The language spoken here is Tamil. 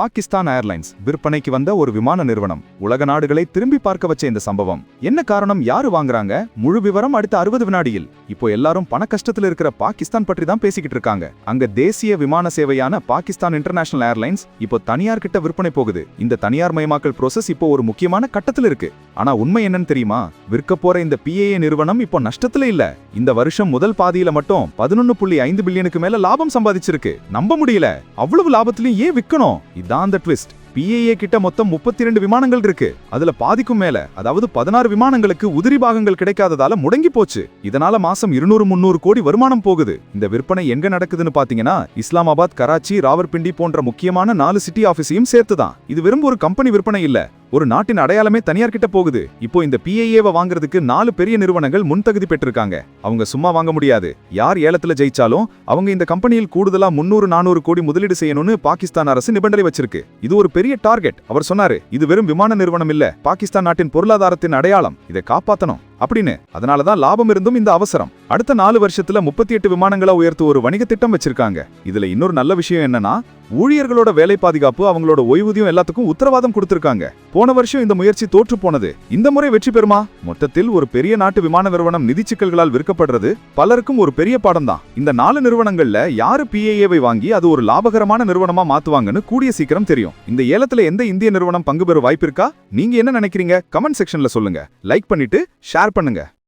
பாகிஸ்தான் ஏர்லைன்ஸ் விற்பனைக்கு வந்த ஒரு விமான நிறுவனம் உலக நாடுகளை திரும்பி பார்க்க வச்ச இந்த சம்பவம். என்ன காரணம்? யாரு வாங்குறாங்க? முழு விவரம் அடுத்த அறுபது வினாடியில். இப்போ எல்லாரும் பண கஷ்டத்துல இருக்கிற பாகிஸ்தான் பற்றி தான் பேசிக்கிட்டு இருக்காங்க. அங்க தேசிய விமான சேவையான பாகிஸ்தான் இன்டர்நேஷனல் ஏர்லைன்ஸ் இப்போ தனியார் கிட்ட விற்பனை போகுது. இந்த தனியார் மயமாக்கல் ப்ரோசஸ் இப்போ ஒரு முக்கியமான கட்டத்துல இருக்கு. ஆனா உண்மை என்னன்னு தெரியுமா? விற்க போற இந்த பிஏஏ நிறுவனம் இப்போ நஷ்டத்துல இல்ல. இந்த வருஷம் முதல் பாதியில மட்டும் பதினொன்னு புள்ளி ஐந்து பில்லியனுக்கு மேல லாபம் சம்பாதிச்சிருக்கு. நம்ப முடியல. அவ்வளவு லாபத்திலையும் ஏன் விற்கணும் இதான் அந்த ட்விஸ்ட் பிஏஏ கிட்ட மொத்தம் முப்பத்தி ரெண்டு விமானங்கள் இருக்கு. அதுல பாதிக்கும் மேல அதாவது பதினாறு விமானங்களுக்கு உதிரி பாகங்கள் கிடைக்காததால முடங்கி போச்சு. இதனால மாசம் இருநூறு முன்னூறு கோடி வருமானம் போகுது. இந்த விற்பனை எங்க நடக்குதுன்னு பாத்தீங்கன்னா இஸ்லாமாபாத் கராச்சி ராவர்பிண்டி போன்ற முக்கியமான நாலு சிட்டி ஆபீஸையும் சேர்த்துதான். இது வெறும் ஒரு கம்பெனி விற்பனை இல்ல. ஒரு நாட்டின் அடையாளமே தனியார் கிட்ட போகுது. இப்போ இந்த பிஐஏவை வாங்குறதுக்கு நாலு பெரிய நிறுவனங்கள் முன்தகுதி பெற்றிருக்காங்க. அவங்க சும்மா வாங்க முடியாது. யார் ஏலத்துல ஜெயிச்சாலும் அவங்க இந்த கம்பெனியில் கூடுதலா முன்னூறு நானூறு கோடி முதலீடு செய்யணும்னு பாகிஸ்தான் அரசு நிபந்தனை வச்சிருக்கு. இது ஒரு பெரிய டார்கெட். அவர் சொன்னாரு இது வெறும் விமான நிறுவனம் இல்ல. பாகிஸ்தான் நாட்டின் பொருளாதாரத்தின் அடையாளம். இதை காப்பாத்தணும். அப்படின்னு. அதனாலதான் லாபம் இருந்தும் இந்த அவசரம். அடுத்த நாலு வருஷத்துல முப்பத்தி எட்டு விமானங்களை உயர்த்து ஒரு வணிக திட்டம் வச்சிருக்காங்க. இதுல இன்னொரு நல்ல விஷயம் என்னன்னா ஊழியர்களோட வேலை பாதுகாப்பு அவங்களோட ஓய்வூதியம் எல்லாத்துக்கும் உத்தரவாதம் கொடுத்திருக்காங்க. போன வருஷம் இந்த முயற்சி தோற்று போனது. இந்த முறை வெற்றி பெறுமா? மொத்தத்தில் ஒரு பெரிய நாட்டு விமான நிறுவனம் நிதி சிக்கல்களால் விற்கப்படுறது பலருக்கும் ஒரு பெரிய பாடம் தான் இந்த நாலு நிறுவனங்கள்ல யாரு பிஏஏவை வாங்கி அது ஒரு லாபகரமான நிறுவனமா மாத்துவாங்கன்னு கூடிய சீக்கிரம் தெரியும். இந்த ஏலத்துல எந்த இந்திய நிறுவனம் பங்கு பெற வாய்ப்பு இருக்கா? நீங்க என்ன நினைக்கிறீங்க? கமெண்ட் செக்ஷன்ல சொல்லுங்க. லைக் பண்ணிட்டு ஷேர் பண்ணுங்க.